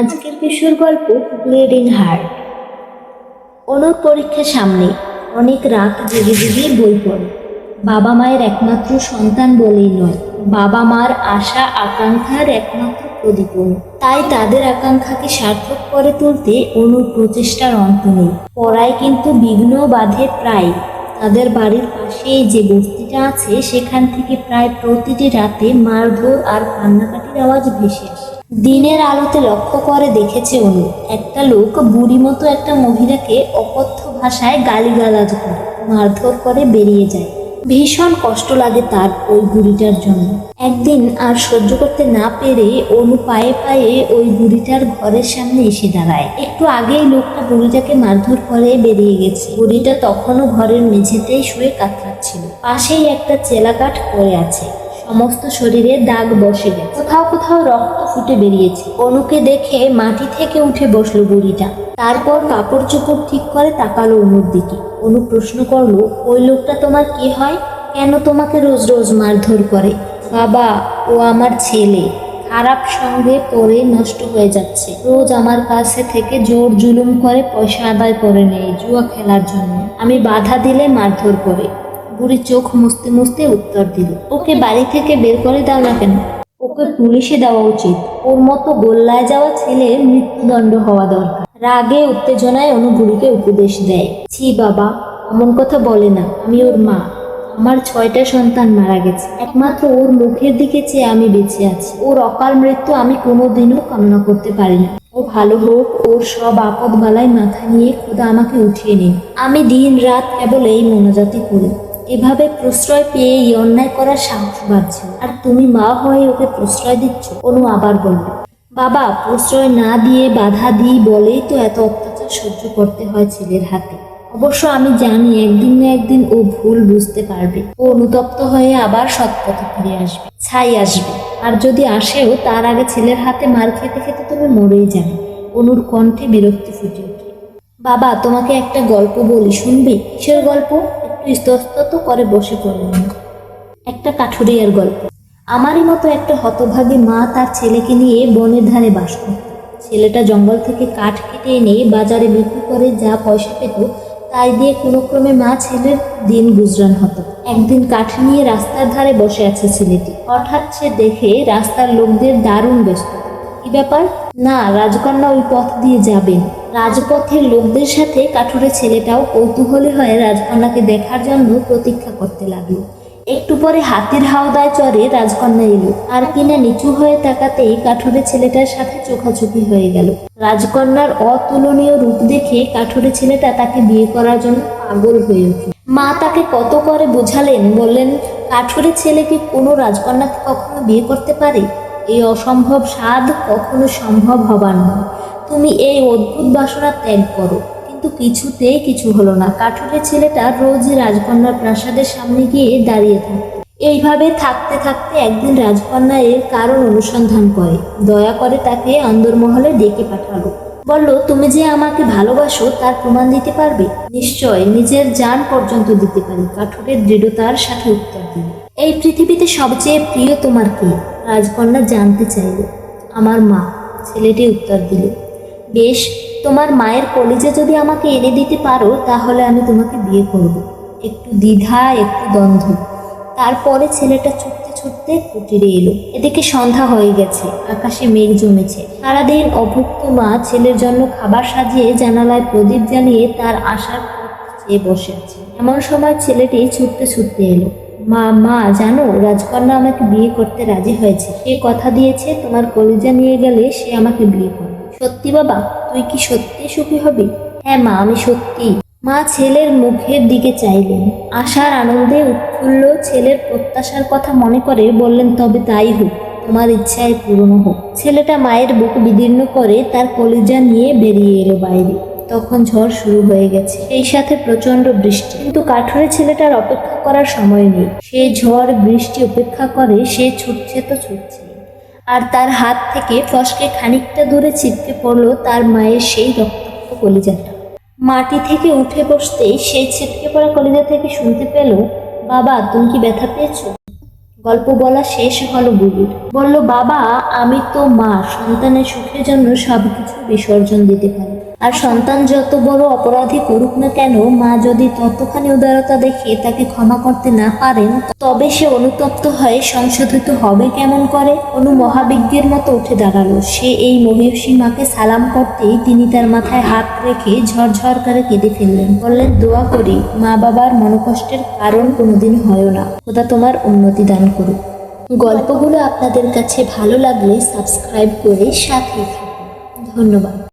আজকের কিশোর গল্প bleeding heart অনুর পরীক্ষা সামনে, অনেক রাত জেগে জেগে বই পড়ে। বাবা মায়ের একমাত্র সন্তান বলেই নয়, বাবা মার আশা, আকাঙ্ক্ষার একমাত্র প্রদীপন তাই তাদের আকাঙ্ক্ষাকে সার্থক করে তুলতে অনুর প্রচেষ্টার অন্ত নেই। পড়ায় কিন্তু বিঘ্ন বাধে প্রায়। তাদের বাড়ির পাশেই যে বস্তিটা আছে, সেখান থেকে প্রায় প্রতিটি রাতে মারধর আর কান্নাকাটির আওয়াজ ভেসে আসে। দিনের আলোতে লক্ষ্য করে দেখেছে অনু। একটা লোক বুড়ি মতো একটা মহিলাকে অকথ্য ভাষায় গালিগালাজ করে, মারধর করে বেরিয়ে যায়। ভীষণ কষ্ট লাগে তার ওই বুড়িটার জন্য। একদিন আর সহ্য করতে না পেরে অনু পায়ে পায়ে ওই বুড়িটার ঘরের সামনে এসে দাঁড়ায়। একটু আগেই লোকটা বুড়িটাকে মারধর করে বেরিয়ে গেছে। বুড়িটা তখনও ঘরের মেঝেতেই শুয়ে কাতরাচ্ছিল। পাশেই একটা চেলাকাঠ পড়ে আছে। সমস্ত শরীরে দাগ বসে গেছে। কোথাও কোথাও রক্ত ফুটে বেরিয়েছে। অনুকে দেখে মাটি থেকে উঠে বসল বুড়িটা। তারপর কাপড় চোপড় ঠিক করে তাকালো অনুর দিকে। অনু প্রশ্ন করল, ওই লোকটা তোমার কি হয়? কেন তোমাকে রোজ রোজ মারধর করে? বাবা, ও আমার ছেলে। খারাপ সঙ্গে পড়ে নষ্ট হয়ে যাচ্ছে। রোজ আমার কাছে থেকে জোর জুলুম করে পয়সা আদায় করে নেয় জুয়া খেলার জন্য। আমি বাধা দিলে মারধর করে। বুড়ি চোখ মুছতে মুছতে উত্তর দিল, ওকে বাড়ি থেকে বের করে দাও না কেন? ওকে পুলিশে দেওয়া উচিত। ওর মতো গোল্লায় যাওয়া ছেলে মৃত্যুদণ্ড হওয়া দরকার। রাগে, উত্তেজনায় অনু বুড়িকে উপদেশ দেয়, ছি বাবা এমন কথা বলে না, আমি ওর মা। আমার ছয়টা সন্তান মারা গেছে। একমাত্র ওর মুখের দিকে চেয়ে আমি বেঁচে আছি। ওর অকাল মৃত্যু আমি কোনোদিনও কামনা করতে পারি না ও ভালো হোক, ওর সব আপদ বালায় মাথা নিয়ে খোদা আমাকে উঠিয়ে নিন। আমি দিন রাত কেবল এই মনোজাতি করি। এভাবে প্রশ্রয় পেয়ে এই অন্যায় করার সাহস বাড়ছে। আর তুমি মা হয়ে ওকে প্রশ্রয় দিচ্ছ? অনু আবার বলল, বাবা, প্রশ্রয় না দিয়ে বাধা দিই বলেই তো এত অত্যাচার সহ্য করতে হয় ছেলের হাতে। অবশ্য আমি জানি একদিন না একদিন ও ভুল বুঝতে পারবে। ও অনুতপ্ত হয়ে আবার সৎপথে ফিরে আসবে, ছাই আসবে। আর যদি আসেও, তার আগে ছেলের হাতে মার খেতে খেতে তুমি মরেই যাবে। অনুর কণ্ঠে বিরক্তি ফুটে ওঠে। বাবা, তোমাকে একটা গল্প বলি, শুনবি? কিসের গল্প? একটু ইস্তস্তত করে বসে পড়লেন। একটা কাঠুরিয়ার গল্প। আমারই মতো একটা হতভাগী মা তার ছেলেকে নিয়ে বনের ধারে বাস করত। ছেলেটা জঙ্গল থেকে কাঠ কেটে এনে বাজারে বিক্রি করে যা পয়সা পেত, তাই দিয়ে কোনো ক্রমে মা ছেলের দিন গুজরান হতো। একদিন কাঠ নিয়ে রাস্তার ধারে বসে আছে ছেলেটি। হঠাৎ সে দেখে রাস্তার লোকদের দারুণ ব্যস্ত। কি ব্যাপার? না, রাজকন্যা ওই পথ দিয়ে যাবেন। রাজপথের লোকদের সাথে কাঠুরে ছেলেটাও কৌতূহলী হয়ে রাজকন্যাকে দেখার জন্য প্রতীক্ষা করতে লাগল। একটু পরে হাতির হাওদায় চড়ে রাজকন্যা এলো। আর কিনা নিচু হয়ে তাকাতেই কাঠুরে ছেলেটার সাথে চোখাচোখি হয়ে গেল। রাজকন্যার অতুলনীয় রূপ দেখে কাঠুরে ছেলেটা তাকে বিয়ে করার জন্য পাগল হয়ে উঠল। মা তাকে কত করে বোঝালেন, বললেন, কাঠুরে ছেলে কি কোনো রাজকন্যাকে কখনো বিয়ে করতে পারে? এই অসম্ভব স্বাদ কখনো সম্ভব হবার নয়। তুমি এই অদ্ভুত বাসনা ত্যাগ করো। কিন্তু কিছুতেই কিছু হলো না। কাঠুরের ছেলেটা রোজ রাজকন্যার প্রাসাদের সামনে গিয়ে দাঁড়িয়ে থাকতো। এইভাবে থাকতে থাকতে একদিন রাজকন্যা এর কারণ অনুসন্ধান করে। দয়া করে তাকে অন্দরমহলে ডেকে পাঠালো। বলল, তুমি যে আমাকে ভালোবাসো, তার প্রমাণ দিতে পারবে? নিশ্চয়, নিজের যান পর্যন্ত দিতে পারি। কাঠুরের দৃঢ়তার সাথে উত্তর দিল। এই পৃথিবীতে সবচেয়ে প্রিয় তোমার কে? রাজকন্যা জানতে চাইল। আমার মা। ছেলেটি উত্তর দিল। বেশ, তোমার মায়ের কলেজে যদি আমাকে এনে দিতে পারো, তাহলে আমি তোমাকে বিয়ে করব। একটু দ্বিধা, একটু দ্বন্দ্ব। তারপরে ছেলেটা ছুটতে ছুটতে কুটিরে এলো। এদিকে সন্ধ্যা হয়ে গেছে, আকাশে মেঘ জমেছে। সারাদিন অভুক্ত মা ছেলের জন্য খাবার সাজিয়ে জানালায় প্রদীপ জ্বালিয়ে তার আশার চেয়ে বসে আছে। এমন সময় ছেলেটি ছুটতে ছুটতে এলো। মা মা, জানো, রাজকন্যা আমাকে বিয়ে করতে রাজি হয়েছে। সে কথা দিয়েছে, তোমার কলিজা নিয়ে গেলে সে আমাকে বিয়ে করবে। সত্যি বাবা? তুই কি সত্যি সুখী হবি? হ্যাঁ মা, আমি সত্যি মা ছেলের মুখের দিকে চাইলেন। আশার আনন্দে উৎফুল্ল ছেলের প্রত্যাশার কথা মনে করে বললেন, তবে তাই হোক, তোমার ইচ্ছায় পূরণ হোক। ছেলেটা মায়ের বুক বিদীর্ণ করে তার কলিজা নিয়ে বেরিয়ে এলো বাইরে। তখন ঝড় শুরু হয়ে গেছে। সেই সাথে প্রচণ্ড বৃষ্টি। কিন্তু কাঠুরে ছেলেটার অপেক্ষা করার সময় নেই। সে ঝড় বৃষ্টি উপেক্ষা করে, সে ছুটছে তো ছুটছে। আর তার হাত থেকে ফসকে খানিকটা দূরে ছিটকে পড়ল তার মায়ের সেই রক্তাক্ত কলিজাটা। মাটি থেকে উঠে বসতেই সেই ছিটকে পড়া কলিজা থেকে শুনতে পেল, বাবা, তুমি কি ব্যথা পেয়েছ? গল্প বলা শেষ হলো বুলির বলল, বাবা, আমি তো মা, সন্তানের সুখের জন্য সবকিছু বিসর্জন দিতে পারি। আর সন্তান যত বড় অপরাধী করুক না কেন, মা যদি ততখানি উদারতা দেখে তাকে ক্ষমা করতে না পারেন, তবে সে অনুতপ্ত হয়ে সংশোধিত হবে কেমন করে? অনু মহাবিজ্ঞের মতো উঠে দাঁড়াল। সে এই মহিষী মাকে সালাম করতেই তিনি তার মাথায় হাত রেখে ঝরঝর করে কেঁদে ফেললেন। বললেন, দোয়া করি, মা বাবার মনোকষ্টের কারণ কোনোদিন হয় না। খোদা তোমার উন্নতি দান করুক। গল্পগুলো আপনাদের কাছে ভালো লাগলে সাবস্ক্রাইব করে সাথে ধন্যবাদ।